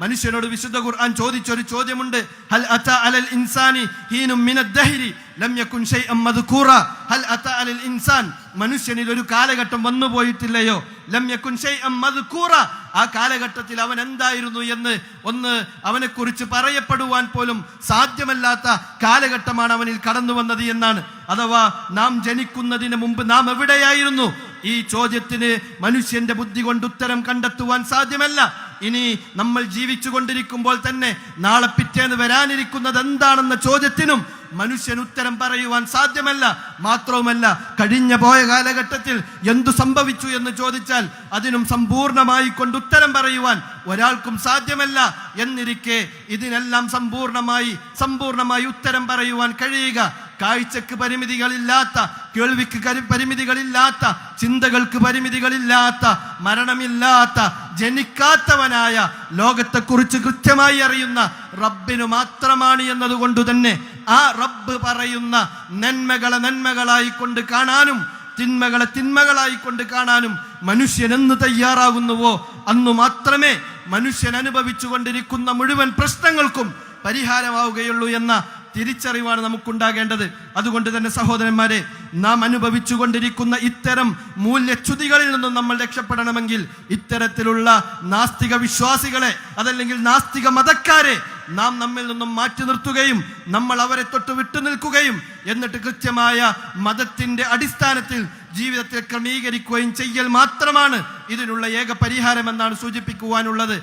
മനുഷ്യനോട് വിശുദ്ധ ഖുർആൻ ചോദിച്ചൊരു ചോദ്യമുണ്ട്. ഹൽ അത അലൽ ഇൻസാനി ഹീനും മിനദ് ദഹിരി? ലം യകുൻ ഷൈഅൻ മദ്കൂറ ഹൽ അത അലൽ ഇൻസാൻ? മനുഷ്യനിൽ ഒരു കാലഘട്ടം വന്നു പോയിട്ടില്ലയോ? ലം യകുൻ ഷൈഅൻ മദ്കൂറ ആ കാലഘട്ടത്തിൽ അവൻ എന്തായിരുന്നു എന്ന് ഒന്ന് അവനെക്കുറിച്ച് പറയപ്പെടുവാൻ പോലും സാധ്യമല്ലാത്ത കാലഘട്ടമാണ് അവനിൽ കടന്നു വന്നത് എന്നാണ്. അഥവാ നാം ജനിക്കുന്നതിന് മുമ്പ് നാം എവിടെയായിരുന്നു? ഈ ചോദ്യത്തിന് മനുഷ്യന്റെ ബുദ്ധി കൊണ്ട് ഉത്തരം കണ്ടെത്തുവാൻ സാധ്യമല്ല. ഇനി നമ്മൾ ജീവിച്ചു കൊണ്ടിരിക്കുമ്പോൾ തന്നെ നാളെ പിറ്റേന്ന് വരാനിരിക്കുന്നത് എന്താണെന്ന ചോദ്യത്തിനും മനുഷ്യൻ ഉത്തരം പറയുവാൻ സാധ്യമല്ല. മാത്രവുമല്ല കഴിഞ്ഞ പോയ കാലഘട്ടത്തിൽ എന്തു സംഭവിച്ചു എന്ന് ചോദിച്ചാൽ അതിനും സമ്പൂർണമായി കൊണ്ട് ഉത്തരം പറയുവാൻ ഒരാൾക്കും സാധ്യമല്ല. എന്നിരിക്കെ ഇതിനെല്ലാം സമ്പൂർണമായി സമ്പൂർണമായി ഉത്തരം പറയുവാൻ കഴിയുക. കാഴ്ചക്ക് പരിമിതികളില്ലാത്ത കേൾവിക്ക് പരിമിതികളില്ലാത്ത ചിന്തകൾക്ക് പരിമിതികളില്ലാത്ത മരണമില്ലാത്ത ജനിക്കാത്തവനായ ലോകത്തെക്കുറിച്ച് കൃത്യമായി അറിയുന്ന റബ്ബിനു മാത്രമാണ് എന്നതുകൊണ്ട് തന്നെ ആ റബ്ബ് പറയുന്ന നന്മകളെ നന്മകളായി കൊണ്ട് കാണാനും തിന്മകളെ തിന്മകളായി കൊണ്ട് കാണാനും മനുഷ്യൻ എന്ന് തയ്യാറാകുന്നുവോ? അന്നു മാത്രമേ മനുഷ്യൻ അനുഭവിച്ചു കൊണ്ടിരിക്കുന്ന മുഴുവൻ പ്രശ്നങ്ങൾക്കും പരിഹാരമാവുകയുള്ളൂ എന്ന തിരിച്ചറിവാണ് നമുക്കുണ്ടാകേണ്ടത്. അതുകൊണ്ട് തന്നെ സഹോദരന്മാരെ നാം അനുഭവിച്ചുകൊണ്ടിരിക്കുന്ന ഇത്തരം മൂല്യച്യുതികളിൽ നിന്നും നമ്മൾ രക്ഷപ്പെടണമെങ്കിൽ ഇത്തരത്തിലുള്ള നാസ്തിക വിശ്വാസികളെ അതല്ലെങ്കിൽ നാസ്തിക മതക്കാരെ നാം നമ്മിൽ നിന്നും മാറ്റി നിർത്തുകയും നമ്മൾ അവരെ തൊട്ട് വിട്ടു നിൽക്കുകയും എന്നിട്ട് കൃത്യമായ മതത്തിന്റെ അടിസ്ഥാനത്തിൽ ജീവിതത്തെ ക്രമീകരിക്കുകയും ചെയ്യൽ മാത്രമാണ് ഇതിനുള്ള ഏക പരിഹാരമെന്നാണ് സൂചിപ്പിക്കുവാനുള്ളത്.